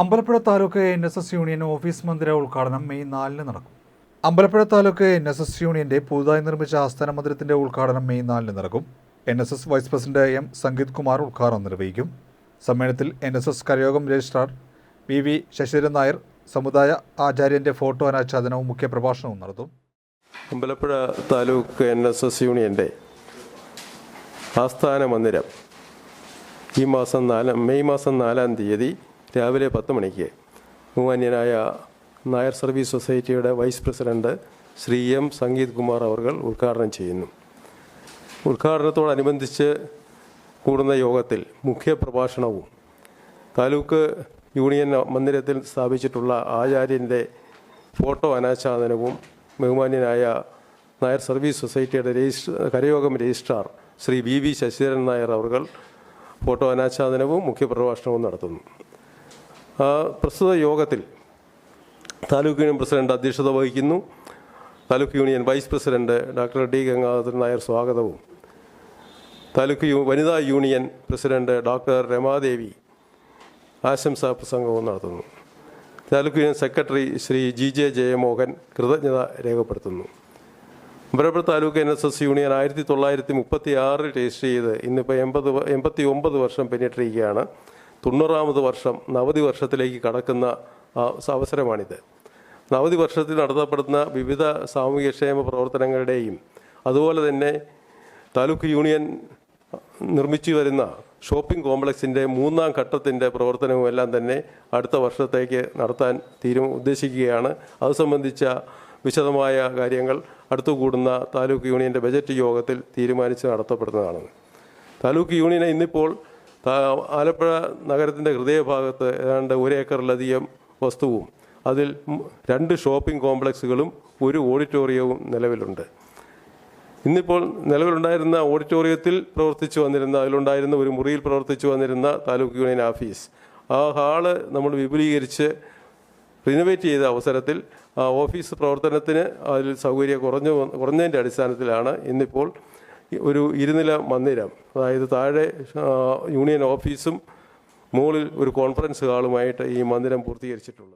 Ambalappuzha taluk N S S union office മന്ദിര ഉദ്ഘാടനം May നാലിന് നടക്കും. Ambalappuzha taluk N S S യൂണിയന്റെ പുതുതായി നിർമ്മിച്ച ആസ്ഥാന മന്ദിരത്തിന്റെ ഉദ്ഘാടനം മെയ് നാലിന് നടക്കും. N S S vice president M Sangeeth Kumar ഉദ്ഘാടനം നിർവഹിക്കും. സമ്മേളനത്തിൽ N S S കരയോഗം registrar V V Sasidharan Nair സമുദായ ആചാര്യന്റെ ഫോട്ടോ അനാച്ഛാദനവും മുഖ്യപ്രഭാഷണവും നടത്തും. Ambalappuzha taluk N S S യൂണിയന്റെ ആസ്ഥാന മന്ദിരം ഈ മാസം നാലാം മെയ് മാസം നാലാം തീയതി രാവിലെ പത്ത് മണിക്ക് ബഹുമാന്യനായ നായർ സർവീസ് സൊസൈറ്റിയുടെ vice president Shri M Sangeeth Kumar അവർകൾ ഉദ്ഘാടനം ചെയ്യുന്നു. ഉദ്ഘാടനത്തോടനുബന്ധിച്ച് കൂടുന്ന യോഗത്തിൽ മുഖ്യ പ്രഭാഷണവും താലൂക്ക് യൂണിയൻ മന്ദിരത്തിൽ സ്ഥാപിച്ചിട്ടുള്ള ആചാര്യന്റെ ഫോട്ടോ അനാച്ഛാദനവും ബഹുമാന്യനായ നായർ സർവീസ് സൊസൈറ്റിയുടെ register കരയോഗം registrar Shri V V Sasidharan Nair അവർ ഫോട്ടോ അനാച്ഛാദനവും മുഖ്യപ്രഭാഷണവും നടത്തുന്നു. പ്രസ്തുത യോഗത്തിൽ താലൂക്ക് യൂണിയൻ പ്രസിഡന്റ് അധ്യക്ഷത വഹിക്കുന്നു. Taluk union vice president doctor D Gangadharan Nair സ്വാഗതവും. താലൂക്ക് വനിതാ യൂണിയൻ പ്രസിഡന്റ് ഡോക്ടർ രമാദേവി ആശംസാ പ്രസംഗവും നടത്തുന്നു. Taluk union secretary Shri G J Jayamohan കൃതജ്ഞത രേഖപ്പെടുത്തുന്നു. Ambalappuzha taluk N S S union ആയിരത്തി തൊള്ളായിരത്തി മുപ്പത്തി ആറിൽ രജിസ്റ്റർ ചെയ്ത് ഇന്നിപ്പോൾ എൺപത് എൺപത്തി ഒമ്പത് വർഷം പിന്നിട്ടിരിക്കുകയാണ്. തൊണ്ണൂറാമത് വർഷം നവതി വർഷത്തിലേക്ക് കടക്കുന്ന അവസരമാണിത്. നവതി വർഷത്തിൽ നടത്തപ്പെടുന്ന വിവിധ സാമൂഹ്യക്ഷേമ പ്രവർത്തനങ്ങളുടെയും അതുപോലെ തന്നെ താലൂക്ക് യൂണിയൻ നിർമ്മിച്ചു വരുന്ന ഷോപ്പിംഗ് കോംപ്ലക്സിന്റെ മൂന്നാം ഘട്ടത്തിന്റെ പ്രവർത്തനവും എല്ലാം തന്നെ അടുത്ത വർഷത്തേക്ക് നടത്താൻ തീരു ഉദ്ദേശിക്കുകയാണ്. അത് സംബന്ധിച്ച വിശദമായ കാര്യങ്ങൾ അടുത്തു കൂടുന്ന താലൂക്ക് യൂണിയന്റെ ബജറ്റ് യോഗത്തിൽ തീരുമാനിച്ച് നടത്തപ്പെടുന്നതാണ്. താലൂക്ക് യൂണിയനെ ഇന്നിപ്പോൾ ആലപ്പുഴ നഗരത്തിന്റെ ഹൃദയഭാഗത്ത് ഏതാണ്ട് ഒരു ഏക്കറിലധികം വസ്തുവും അതിൽ രണ്ട് ഷോപ്പിംഗ് കോംപ്ലക്സുകളും ഒരു ഓഡിറ്റോറിയവും നിലവിലുണ്ട്. ഇന്നിപ്പോൾ നിലവിലുണ്ടായിരുന്ന ഓഡിറ്റോറിയത്തിൽ പ്രവർത്തിച്ചു വന്നിരുന്ന അതിലുണ്ടായിരുന്ന ഒരു മുറിയിൽ പ്രവർത്തിച്ചു വന്നിരുന്ന താലൂക്ക് യൂണിയൻ ഓഫീസ്. ആ ഹാൾ നമ്മൾ വിപുലീകരിച്ച് റിനോവേറ്റ് ചെയ്ത അവസരത്തിൽ ഓഫീസ് പ്രവർത്തനത്തിന് അതിൽ സൗകര്യം കുറഞ്ഞു കുറഞ്ഞതിന്റെ അടിസ്ഥാനത്തിലാണ് ഇന്നിപ്പോൾ ഒരു ഇരുനില മന്ദിരം. അതായത് താഴെ യൂണിയൻ ഓഫീസും മുകളിൽ ഒരു കോൺഫറൻസ് ഹാളുമായിട്ട് ഈ മന്ദിരം പൂർത്തീകരിച്ചിട്ടുള്ളത്.